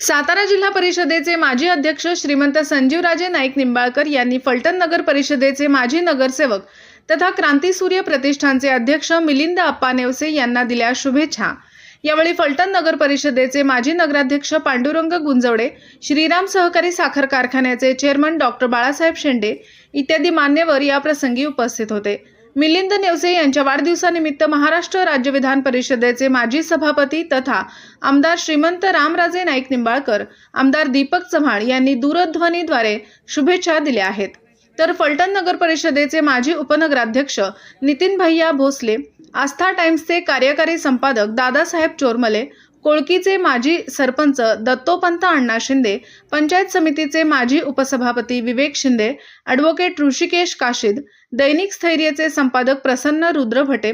सातारा जिल्हा परिषदेचे माजी अध्यक्ष श्रीमंत संजीवराजे नाईक निंबाळकर यांनी फलटण नगर परिषदेचे माजी नगरसेवक तथा क्रांतीसूर्य प्रतिष्ठानचे अध्यक्ष मिलिंद अप्पा नेवसे यांना दिल्या शुभेच्छा. यावेळी फलटण नगर परिषदेचे माजी नगराध्यक्ष पांडुरंग गुंजवडे श्रीराम सहकारी साखर कारखान्याचे चेअरमन डॉक्टर बाळासाहेब शेंडे इत्यादी मान्यवर या प्रसंगी उपस्थित होते. मिलिंद नेवसे यांच्या वाढदिवसानिमित्त महाराष्ट्र राज्य विधान परिषदेचे माजी सभापती तथा आमदार श्रीमंत रामराजे नाईक निंबाळकर आमदार दीपक चव्हाण यांनी दूरध्वनीद्वारे शुभेच्छा दिल्या आहेत. तर फलटण नगर परिषदेचे माजी उपनगराध्यक्ष नितीन भैया भोसले आस्था टाइम्सचे कार्यकारी संपादक दादासाहेब चोरमले कोळकीचे माजी सरपंच दत्तोपंत अण्णा शिंदे पंचायत समितीचे माजी उपसभापती विवेक शिंदे ॲडव्होकेट ऋषिकेश काशीद दैनिक स्थैर्यचे संपादक प्रसन्न रुद्र भटे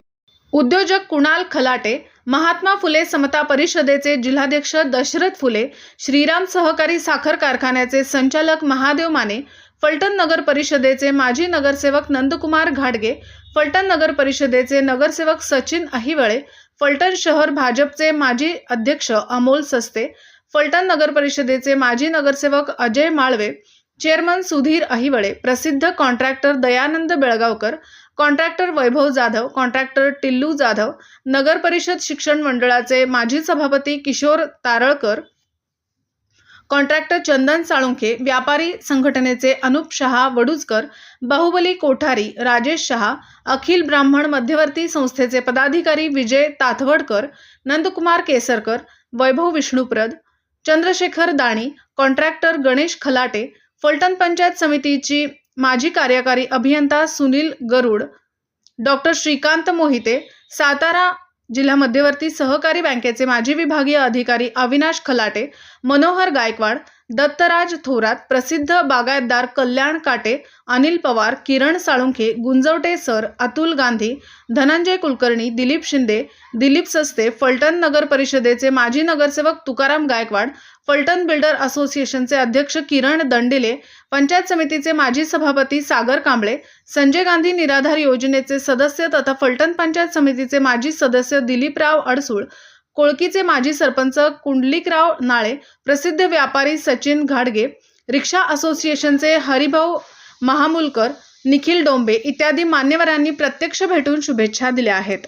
उद्योजक कुणाल खलाटे महात्मा फुले समता परिषदेचे जिल्हाध्यक्ष दशरथ फुले श्रीराम सहकारी साखर कारखान्याचे संचालक महादेव माने फलटण नगर परिषदेचे माजी नगरसेवक नंदकुमार घाडगे फलटण नगर परिषदेचे नगरसेवक सचिन अहिवळे फलटण शहर भाजपचे माजी अध्यक्ष अमोल सस्ते फलटण नगर परिषदेचे माजी नगरसेवक अजय माळवे चेअरमन सुधीर अहिवळे प्रसिद्ध contractor Dayanand Belgaonkar contractor Vaibhav Jadhav contractor Tillu Jadhav नगर परिषद शिक्षण मंडळाचे माजी सभापती किशोर तारळकर कॉन्ट्रॅक्टर चंदन साळुंखे व्यापारी संघटनेचे अनुप शहा वडुजकर बाहुबली कोठारी राजेश शहा अखिल ब्राह्मण मध्यवर्ती संस्थेचे पदाधिकारी विजय ताथवडकर नंदकुमार केसरकर वैभव विष्णुप्रद चंद्रशेखर दाणी कॉन्ट्रॅक्टर गणेश खलाटे फलटण पंचायत समितीची माजी कार्यकारी अभियंता सुनील गरुड डॉक्टर श्रीकांत मोहिते सातारा जिल्हा मध्यवर्ती सहकारी बँकेचे माजी विभागीय अधिकारी अविनाश खलाटे मनोहर गायकवाड दत्तराज थोरात प्रसिद्ध बागायतदार कल्याण काटे अनिल पवार किरण साळुंखे गुंजवटे सर अतुल गांधी धनंजय कुलकर्णी दिलीप शिंदे दिलीप सस्ते फलटण नगर परिषदेचे माजी नगरसेवक तुकाराम गायकवाड फलटण बिल्डर असोसिएशनचे अध्यक्ष किरण दंडिले पंचायत समितीचे माजी सभापती सागर कांबळे संजय गांधी निराधार योजनेचे सदस्य तथा फलटण पंचायत समितीचे माजी सदस्य दिलीपराव अडसूळ कोळकीचे माजी सरपंच कुंडलिकराव नाळे प्रसिद्ध व्यापारी सचिन घाडगे रिक्षा असोसिएशनचे हरिभाऊ महामुलकर निखिल डोंबे इत्यादी मान्यवरांनी प्रत्यक्ष भेटून शुभेच्छा दिल्या आहेत.